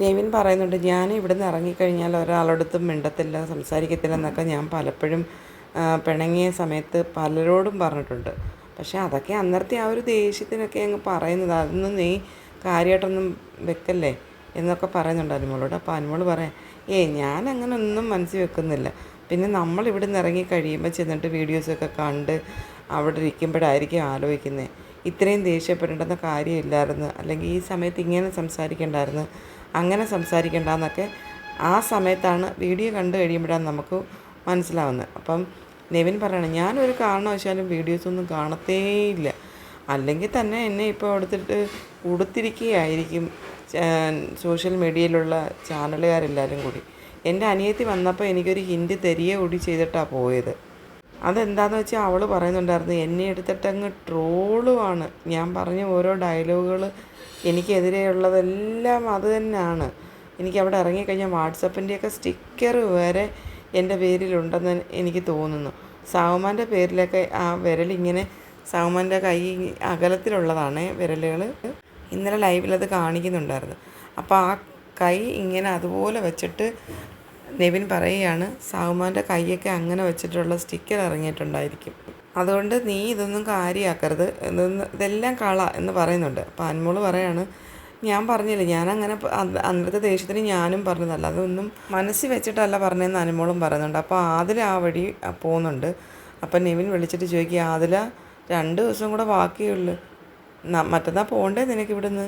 നെവിൻ പറയുന്നുണ്ട് ഞാൻ ഇവിടുന്ന് ഇറങ്ങിക്കഴിഞ്ഞാൽ ഒരാളോടത്തും മിണ്ടത്തില്ല സംസാരിക്കത്തില്ല എന്നൊക്കെ ഞാൻ പലപ്പോഴും പിണങ്ങിയ സമയത്ത് പലരോടും പറഞ്ഞിട്ടുണ്ട്. പക്ഷേ അതൊക്കെ അന്നേരത്തെ ആ ഒരു ദേഷ്യത്തിനൊക്കെ അങ്ങ് പറയുന്നത് അതൊന്നും നീ കാര്യമായിട്ടൊന്നും വെക്കല്ലേ? എന്നൊക്കെ പറയുന്നുണ്ട് അനുമോളോട്. അപ്പോൾ അനുമോൾ പറയാം ഏയ് ഞാൻ അങ്ങനെ ഒന്നും മനസ്സിൽ വെക്കുന്നില്ല. പിന്നെ നമ്മൾ ഇവിടെ നിന്ന് ഇറങ്ങി കഴിയുമ്പോൾ ചെന്നിട്ട് വീഡിയോസൊക്കെ കണ്ട് അവിടെ ഇരിക്കുമ്പോഴായിരിക്കും ആലോചിക്കുന്നത് ഇത്രയും ദേഷ്യപ്പെടേണ്ടുന്ന കാര്യമില്ലായിരുന്നു. അല്ലെങ്കിൽ ഈ സമയത്ത് ഇങ്ങനെ സംസാരിക്കണ്ടായിരുന്നു. അങ്ങനെ സംസാരിക്കേണ്ടെന്നൊക്കെ ആ സമയത്താണ് വീഡിയോ കണ്ടു കഴിയുമ്പോഴാണ് നമുക്ക് മനസ്സിലാവുന്നത്. അപ്പം നെവിൻ പറയണം ഞാനൊരു കാരണവശാലും വീഡിയോസൊന്നും കാണത്തേയില്ല. അല്ലെങ്കിൽ തന്നെ എന്നെ ഇപ്പോൾ എടുത്തിട്ട് ഉടുത്തിരിക്കുകയായിരിക്കും സോഷ്യൽ മീഡിയയിലുള്ള ചാനലുകാരെല്ലാവരും കൂടി. എന്റെ അനിയത്തി വന്നപ്പോൾ എനിക്കൊരു ഹിൻഡ് തെരിയെ കൂടി ചെയ്തിട്ടാണ് പോയത്. അതെന്താന്ന് വെച്ചാൽ അവൾ പറയുന്നുണ്ടായിരുന്നു എന്നെ എടുത്തിട്ടങ്ങ് ട്രോളുമാണ് ഞാൻ പറഞ്ഞ ഓരോ ഡയലോഗുകൾ എനിക്കെതിരെയുള്ളതെല്ലാം അത് തന്നെയാണ് എനിക്ക് അവിടെ ഇറങ്ങിക്കഴിഞ്ഞാൽ വാട്സപ്പിന്റെയൊക്കെ സ്റ്റിക്കർ വരെ എന്റെ പേരിലുണ്ടെന്ന് എനിക്ക് തോന്നുന്നു. സാവുമാന്റെ പേരിലൊക്കെ ആ വിരലിങ്ങനെ സാവുമാന്റെ കൈ അകലത്തിലുള്ളതാണ് വിരലുകൾ ഇന്നലെ ലൈവിലത് കാണിക്കുന്നുണ്ടായിരുന്നു. അപ്പോൾ ആ കൈ ഇങ്ങനെ അതുപോലെ വെച്ചിട്ട് നെവിൻ പറയുകയാണ് സാവുമാന്റെ കൈയൊക്കെ അങ്ങനെ വെച്ചിട്ടുള്ള സ്റ്റിക്കർ ഇറങ്ങിയിട്ടുണ്ടായിരിക്കും. അതുകൊണ്ട് നീ ഇതൊന്നും കാര്യമാക്കരുത് ഇതൊന്ന് ഇതെല്ലാം കള എന്ന് പറയുന്നുണ്ട്. അപ്പോൾ അൻമോൾ പറയാണ് ഞാൻ പറഞ്ഞില്ല ഞാൻ അങ്ങനെ അന്നത്തെ ദേഷ്യത്തിന് ഞാനും പറഞ്ഞതല്ല അതൊന്നും മനസ്സിൽ വെച്ചിട്ടല്ല പറഞ്ഞതെന്ന് അനുമോളും പറയുന്നുണ്ട്. അപ്പോൾ ആദില ആ വഴി പോകുന്നുണ്ട്. അപ്പം നെവിൻ വിളിച്ചിട്ട് ചോദിക്കുക ആദില രണ്ട് ദിവസം കൂടെ ബാക്കിയുള്ളു മറ്റന്നാൾ പോകണ്ടേ നിനക്ക് ഇവിടുന്ന്?